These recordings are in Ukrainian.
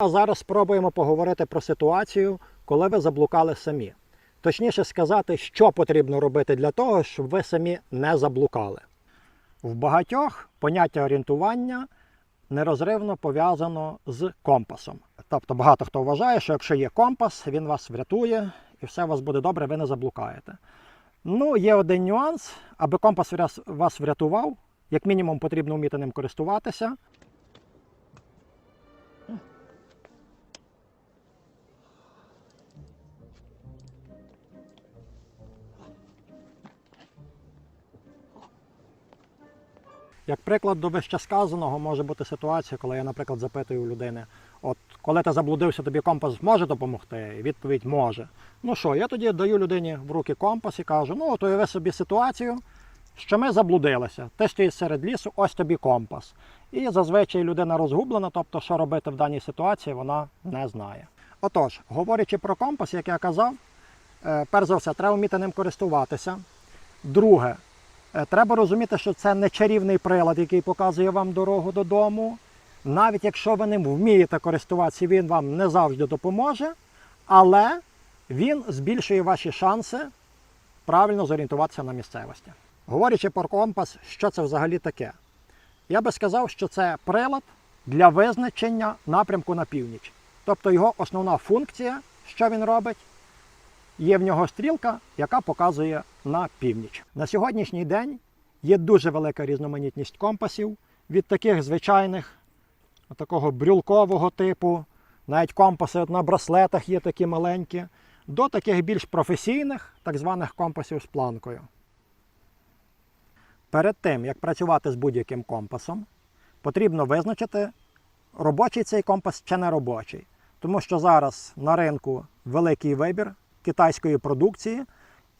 А зараз спробуємо поговорити про ситуацію, коли ви заблукали самі. Точніше сказати, що потрібно робити для того, щоб ви самі не заблукали. В багатьох поняття орієнтування нерозривно пов'язано з компасом. Тобто багато хто вважає, що якщо є компас, він вас врятує і все у вас буде добре, ви не заблукаєте. Ну, є один нюанс, аби компас вас врятував, як мінімум потрібно вміти ним користуватися. Як приклад до вище сказаного може бути ситуація, коли я, наприклад, запитую у людини, от коли ти заблудився, тобі компас може допомогти? І відповідь може. Ну що, я тоді даю людині в руки компас і кажу: ну, от уяви собі ситуацію, що ми заблудилися. Ти стоїш серед лісу, ось тобі компас. І зазвичай людина розгублена, тобто, що робити в даній ситуації, вона не знає. Отож, говорячи про компас, як я казав, е, перш за все, треба вміти ним користуватися. Друге, Треба розуміти, що це не чарівний прилад, який показує вам дорогу додому. Навіть якщо ви ним вмієте користуватися, він вам не завжди допоможе, але він збільшує ваші шанси правильно зорієнтуватися на місцевості. Говорячи про компас, що це взагалі таке? Я би сказав, що це прилад для визначення напрямку на північ. Тобто його основна функція, що він робить, є в нього стрілка, яка показує на північ. На сьогоднішній день є дуже велика різноманітність компасів від таких звичайних, такого брюлкового типу, навіть компаси на браслетах є такі маленькі, до таких більш професійних, так званих компасів з планкою. Перед тим, як працювати з будь-яким компасом, потрібно визначити, робочий цей компас чи не робочий. Тому що зараз на ринку великий вибір китайської продукції,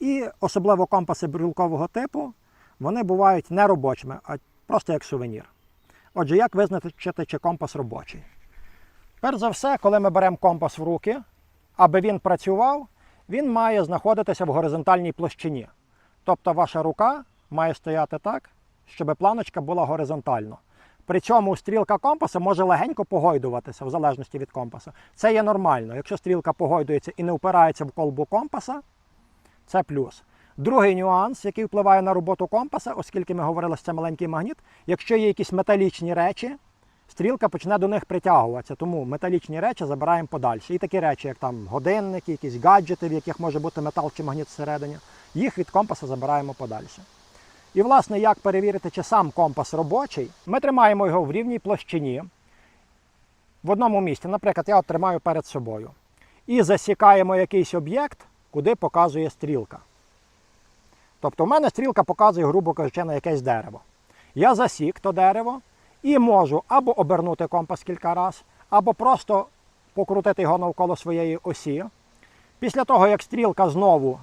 і особливо компаси брілкового типу, вони бувають не робочими, а просто як сувенір. Отже, як визначити, чи компас робочий? Перш за все, коли ми беремо компас в руки, аби він працював, він має знаходитися в горизонтальній площині. Тобто ваша рука має стояти так, щоб планочка була горизонтально. При цьому стрілка компаса може легенько погойдуватися в залежності від компаса. Це є нормально. Якщо стрілка погойдується і не впирається в колбу компаса, це плюс. Другий нюанс, який впливає на роботу компаса, оскільки ми говорили, що це маленький магніт, якщо є якісь металічні речі, стрілка почне до них притягуватися. Тому металічні речі забираємо подальше. І такі речі, як там годинники, якісь гаджети, в яких може бути метал чи магніт всередині, їх від компаса забираємо подальше. І, власне, як перевірити, чи сам компас робочий, ми тримаємо його в рівній площині в одному місці. Наприклад, я тримаю перед собою. І засікаємо якийсь об'єкт, куди показує стрілка. Тобто, в мене стрілка показує, грубо кажучи, на якесь дерево. Я засік то дерево і можу або обернути компас кілька разів, або просто покрутити його навколо своєї осі. Після того, як стрілка знову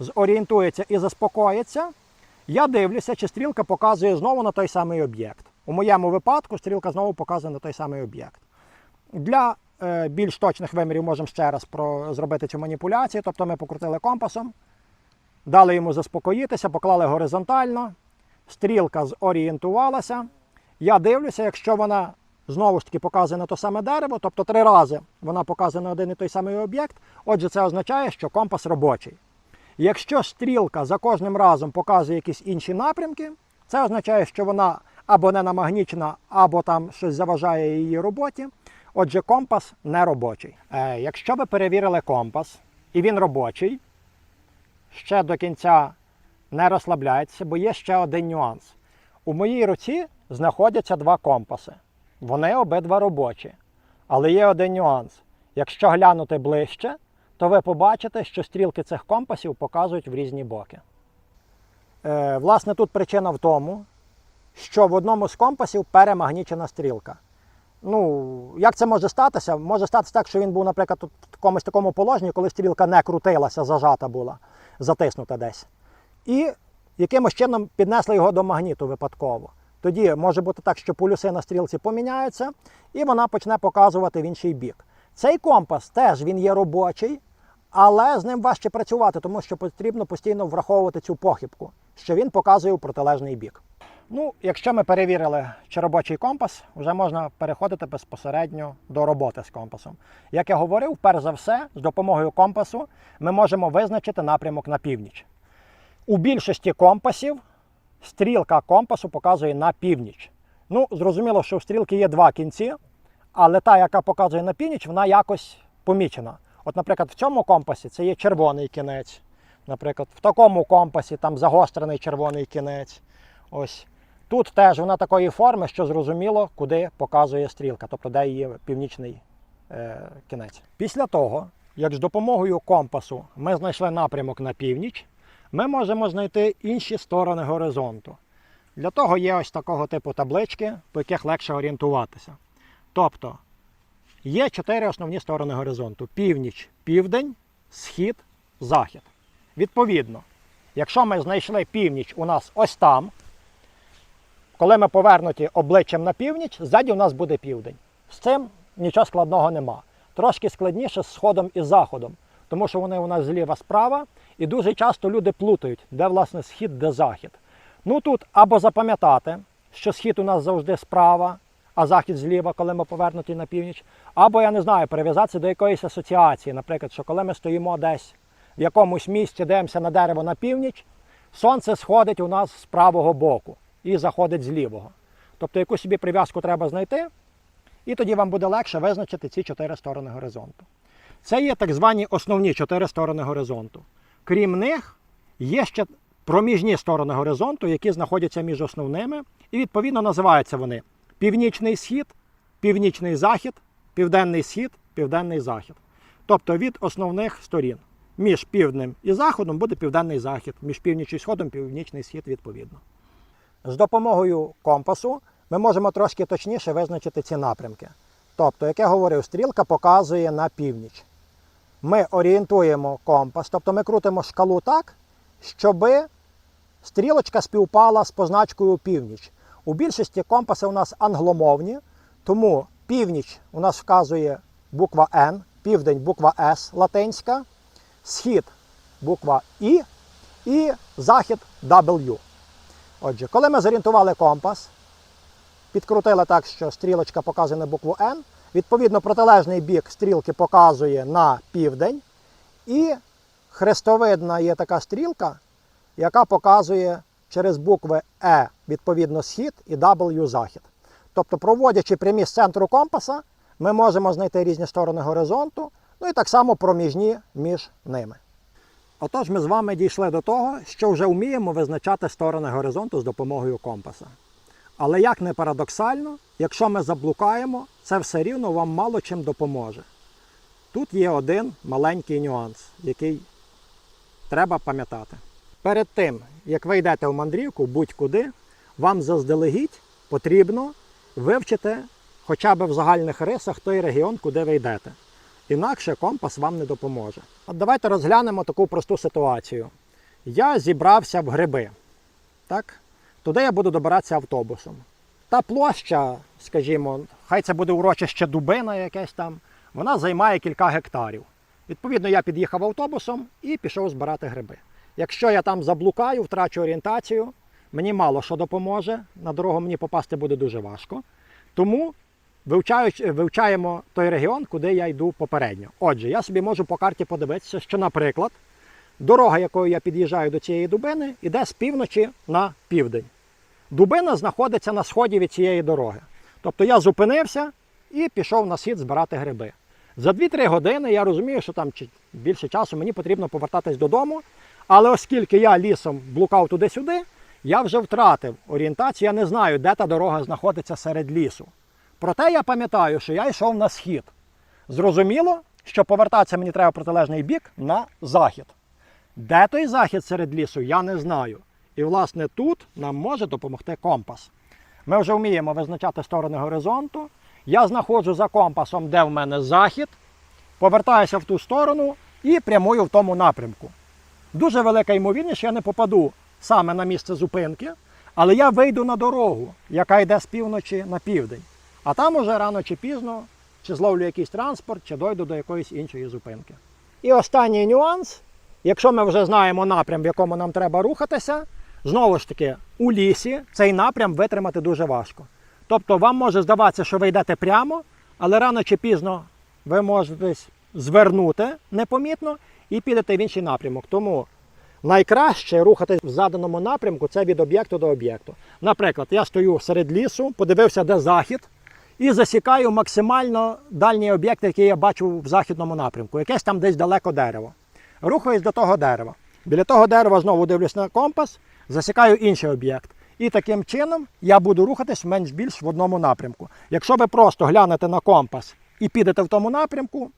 зорієнтується і заспокоїться, я дивлюся, чи стрілка показує знову на той самий об'єкт. У моєму випадку стрілка знову показує на той самий об'єкт. Для е, більш точних вимірів можемо ще раз про, зробити цю маніпуляцію. Тобто ми покрутили компасом, дали йому заспокоїтися, поклали горизонтально, стрілка зорієнтувалася. Я дивлюся, якщо вона знову ж таки показує на те саме дерево, тобто три рази вона показує на один і той самий об'єкт, отже, це означає, що компас робочий. Якщо стрілка за кожним разом показує якісь інші напрямки, це означає, що вона або не намагнічена, або там щось заважає її роботі. Отже, компас не робочий. Е, якщо ви перевірили компас і він робочий, ще до кінця не розслабляйтеся, бо є ще один нюанс. У моїй руці знаходяться два компаси. Вони обидва робочі. Але є один нюанс. Якщо глянути ближче, то ви побачите, що стрілки цих компасів показують в різні боки. Е, власне, тут причина в тому, що в одному з компасів перемагнічена стрілка. Ну, як це може статися? Може статися так, що він був, наприклад, в якомусь такому положенні, коли стрілка не крутилася, зажата була, затиснута десь. І якимось чином піднесли його до магніту випадково. Тоді може бути так, що полюси на стрілці поміняються, і вона почне показувати в інший бік. Цей компас теж він є робочий, але з ним важче працювати, тому що потрібно постійно враховувати цю похибку, що він показує у протилежний бік. Ну, якщо ми перевірили, чи робочий компас, вже можна переходити безпосередньо до роботи з компасом. Як я говорив, перш за все, з допомогою компасу ми можемо визначити напрямок на північ. У більшості компасів стрілка компасу показує на північ. Ну, зрозуміло, що в стрілки є два кінці, але та, яка показує на північ, вона якось помічена. От, наприклад, в цьому компасі це є червоний кінець. Наприклад, в такому компасі там загострений червоний кінець. Ось. Тут теж вона такої форми, що зрозуміло, куди показує стрілка, тобто де її північний е, кінець. Після того, як з допомогою компасу ми знайшли напрямок на північ, ми можемо знайти інші сторони горизонту. Для того є ось такого типу таблички, по яких легше орієнтуватися. Тобто є чотири основні сторони горизонту: північ, південь, схід, захід. Відповідно, якщо ми знайшли північ у нас ось там, коли ми повернуті обличчям на північ, ззаді у нас буде південь. З цим нічого складного нема. Трошки складніше з сходом і заходом, тому що вони у нас зліва справа, і дуже часто люди плутають, де власне схід, де захід. Ну тут або запам'ятати, що схід у нас завжди справа, а захід зліва, коли ми повернуті на північ, або я не знаю, прив'язатися до якоїсь асоціації. Наприклад, що коли ми стоїмо десь в якомусь місці, дивимося на дерево на північ, сонце сходить у нас з правого боку і заходить з лівого. Тобто яку собі прив'язку треба знайти, і тоді вам буде легше визначити ці чотири сторони горизонту. Це є так звані основні чотири сторони горизонту. Крім них, є ще проміжні сторони горизонту, які знаходяться між основними, і відповідно називаються вони північний схід, північний захід, південний схід, південний захід. Тобто від основних сторін. Між півднем і заходом буде південний захід, між північ і сходом північний схід відповідно. З допомогою компасу ми можемо трошки точніше визначити ці напрямки. Тобто, як я говорив, стрілка показує на північ. Ми орієнтуємо компас, тобто ми крутимо шкалу так, щоб стрілочка співпала з позначкою північ. У більшості компаси у нас англомовні, тому північ у нас вказує буква N, південь буква S латинська, схід буква І і захід W. Отже, коли ми зорієнтували компас, підкрутили так, що стрілочка показує на букву N, відповідно, протилежний бік стрілки показує на південь, і хрестовидна є така стрілка, яка показує через букви Е, відповідно, схід і W захід. Тобто, проводячи прямі з центру компаса, ми можемо знайти різні сторони горизонту, ну і так само проміжні між ними. Отож, ми з вами дійшли до того, що вже вміємо визначати сторони горизонту з допомогою компаса. Але як не парадоксально, якщо ми заблукаємо, це все рівно вам мало чим допоможе. Тут є один маленький нюанс, який треба пам'ятати. Перед тим, як ви йдете в мандрівку будь-куди, вам заздалегідь потрібно вивчити хоча б в загальних рисах той регіон, куди ви йдете. Інакше компас вам не допоможе. От давайте розглянемо таку просту ситуацію. Я зібрався в гриби. Так? Туди я буду добиратися автобусом. Та площа, скажімо, хай це буде урочище дубина якесь там, вона займає кілька гектарів. Відповідно, я під'їхав автобусом і пішов збирати гриби. Якщо я там заблукаю, втрачу орієнтацію, мені мало що допоможе, на дорогу мені попасти буде дуже важко. Тому вивчаємо той регіон, куди я йду попередньо. Отже, я собі можу по карті подивитися, що, наприклад, дорога, якою я під'їжджаю до цієї дубини, йде з півночі на південь. Дубина знаходиться на сході від цієї дороги. Тобто я зупинився і пішов на схід збирати гриби. За 2-3 години я розумію, що там більше часу мені потрібно повертатись додому. Але оскільки я лісом блукав туди-сюди, я вже втратив орієнтацію, я не знаю, де та дорога знаходиться серед лісу. Проте я пам'ятаю, що я йшов на схід. Зрозуміло, що повертатися мені треба в протилежний бік на захід. Де той захід серед лісу, я не знаю. І, власне, тут нам може допомогти компас. Ми вже вміємо визначати сторони горизонту. Я знаходжу за компасом, де в мене захід, повертаюся в ту сторону і прямую в тому напрямку. Дуже велика ймовірність, що я не попаду саме на місце зупинки, але я вийду на дорогу, яка йде з півночі на південь. А там уже рано чи пізно чи зловлю якийсь транспорт, чи дойду до якоїсь іншої зупинки. І останній нюанс: якщо ми вже знаємо напрям, в якому нам треба рухатися, Знову ж таки, у лісі цей напрям витримати дуже важко. Тобто вам може здаватися, що ви йдете прямо, але рано чи пізно ви можете звернути непомітно і підете в інший напрямок. Тому найкраще рухатись в заданому напрямку це від об'єкту до об'єкту. Наприклад, я стою серед лісу, подивився, де захід, і засікаю максимально дальній об'єкт, який я бачу в західному напрямку. Якесь там десь далеко дерево. Рухаюсь до того дерева. Біля того дерева знову дивлюсь на компас, засікаю інший об'єкт. І таким чином я буду рухатись менш-більш в одному напрямку. Якщо ви просто глянете на компас і підете в тому напрямку,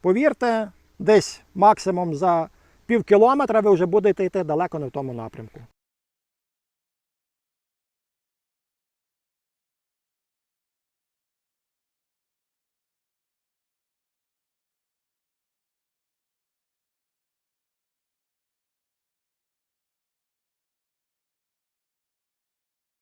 повірте, десь максимум за пів кілометра ви вже будете йти далеко не в тому напрямку.